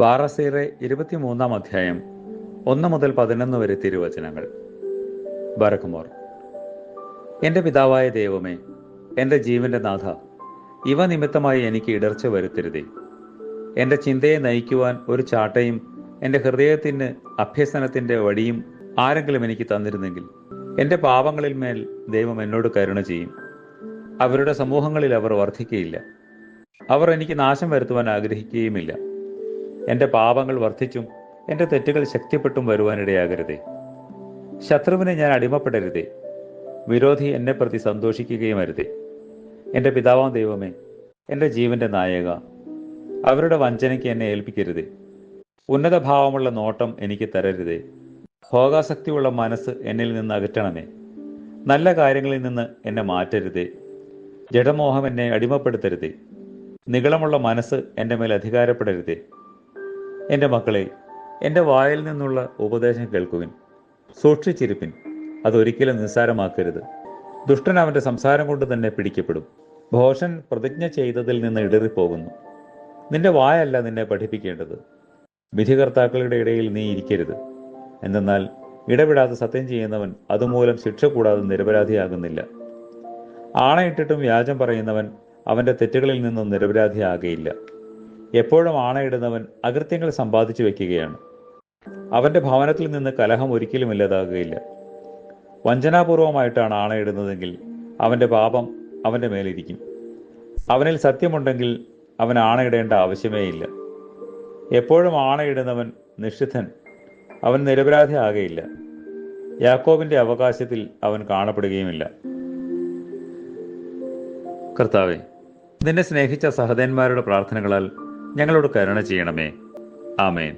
ബാറസീറെ ഇരുപത്തിമൂന്നാം അധ്യായം ഒന്ന് മുതൽ പതിനൊന്ന് വരെ തിരുവചനങ്ങൾ. ബറക്കുമോർ എന്റെ പിതാവായ ദൈവമേ എന്റെ ജീവന്റെ നാഥ ഇവ നിമിത്തമായി എനിക്ക് ഇടർച്ച വരുത്തരുതേ. എന്റെ ചിന്തയെ നയിക്കുവാൻ ഒരു ചാട്ടയും എന്റെ ഹൃദയത്തിന് അഭ്യസനത്തിന്റെ വടിയും ആരെങ്കിലും എനിക്ക് തന്നിരുന്നെങ്കിൽ എന്റെ പാപങ്ങളിൽ മേൽ ദൈവം എന്നോട് കരുണ ചെയ്യും. അവരുടെ സമൂഹങ്ങളിൽ അവർ വർദ്ധിക്കുകയില്ല അവർ എനിക്ക് നാശം വരുത്തുവാൻ ആഗ്രഹിക്കുകയുമില്ല. എന്റെ പാപങ്ങൾ വർദ്ധിച്ചും എന്റെ തെറ്റുകൾ ശക്തിപ്പെട്ടും വരുവാനിടയാകരുതേ. ശത്രുവിനെ ഞാൻ അടിമപ്പെടരുതേ. വിരോധി എന്നെ പ്രതി സന്തോഷിക്കുകയും അരുതേ. എന്റെ പിതാവാം ദൈവമേ എന്റെ ജീവന്റെ നായക അവരുടെ വഞ്ചനയ്ക്ക് എന്നെ ഏൽപ്പിക്കരുതേ. ഉന്നത ഭാവമുള്ള നോട്ടം എനിക്ക് തരരുതേ. ഭോഗാസക്തിയുള്ള മനസ്സ് എന്നിൽ നിന്ന് അകറ്റണമേ. നല്ല കാര്യങ്ങളിൽ നിന്ന് എന്നെ മാറ്റരുതേ. ജഡമോഹം എന്നെ അടിമപ്പെടുത്തരുതേ. നികളമുള്ള മനസ്സ് എന്റെ മേൽ അധികാരപ്പെടരുതേ. എന്റെ മക്കളെ എന്റെ വായിൽ നിന്നുള്ള ഉപദേശം കേൾക്കുവിൻ. സൂക്ഷിച്ചിരിപ്പിൻ. അതൊരിക്കലും നിസ്സാരമാക്കരുത്. ദുഷ്ടൻ അവന്റെ സംസാരം കൊണ്ട് തന്നെ പിടിക്കപ്പെടും. ഭോഷൻ പ്രതിജ്ഞ ചെയ്തതിൽ നിന്ന് ഇടറിപ്പോകുന്നു. നിന്റെ വായല്ല നിന്നെ പഠിപ്പിക്കേണ്ടത്. വിധികർത്താക്കളുടെ ഇടയിൽ നീ ഇരിക്കരുത്. എന്തെന്നാൽ ഇടപെടാതെ സത്യം ചെയ്യുന്നവൻ അതുമൂലം ശിക്ഷ കൂടാതെ നിരപരാധിയാകുന്നില്ല. ആണയിട്ടിട്ടും വ്യാജം പറയുന്നവൻ അവന്റെ തെറ്റുകളിൽ നിന്നും നിരപരാധിയാകയില്ല. എപ്പോഴും ആണയിടുന്നവൻ അകൃത്യങ്ങൾ സമ്പാദിച്ചു വെക്കുകയാണ് അവന്റെ ഭവനത്തിൽ നിന്ന് കലഹം ഒരിക്കലും ഇല്ലാതാകുകയില്ല. വഞ്ചനാപൂർവമായിട്ടാണ് ആണയിടുന്നതെങ്കിൽ അവന്റെ പാപം അവന്റെ മേലിരിക്കും. അവനിൽ സത്യമുണ്ടെങ്കിൽ അവൻ ആണയിടേണ്ട ആവശ്യമേ ഇല്ല എപ്പോഴും ആണയിടുന്നവൻ നിഷിദ്ധൻ അവൻ നിരപരാധി ആകയില്ല. യാക്കോബിന്റെ അവകാശത്തിൽ അവൻ കാണപ്പെടുകയുമില്ല. കർത്താവെ നിന്നെ സ്നേഹിച്ച സഹോദരന്മാരുടെ പ്രാർത്ഥനകളാൽ ഞങ്ങളോട് കരുണ ചെയ്യണമേ. ആമേൻ.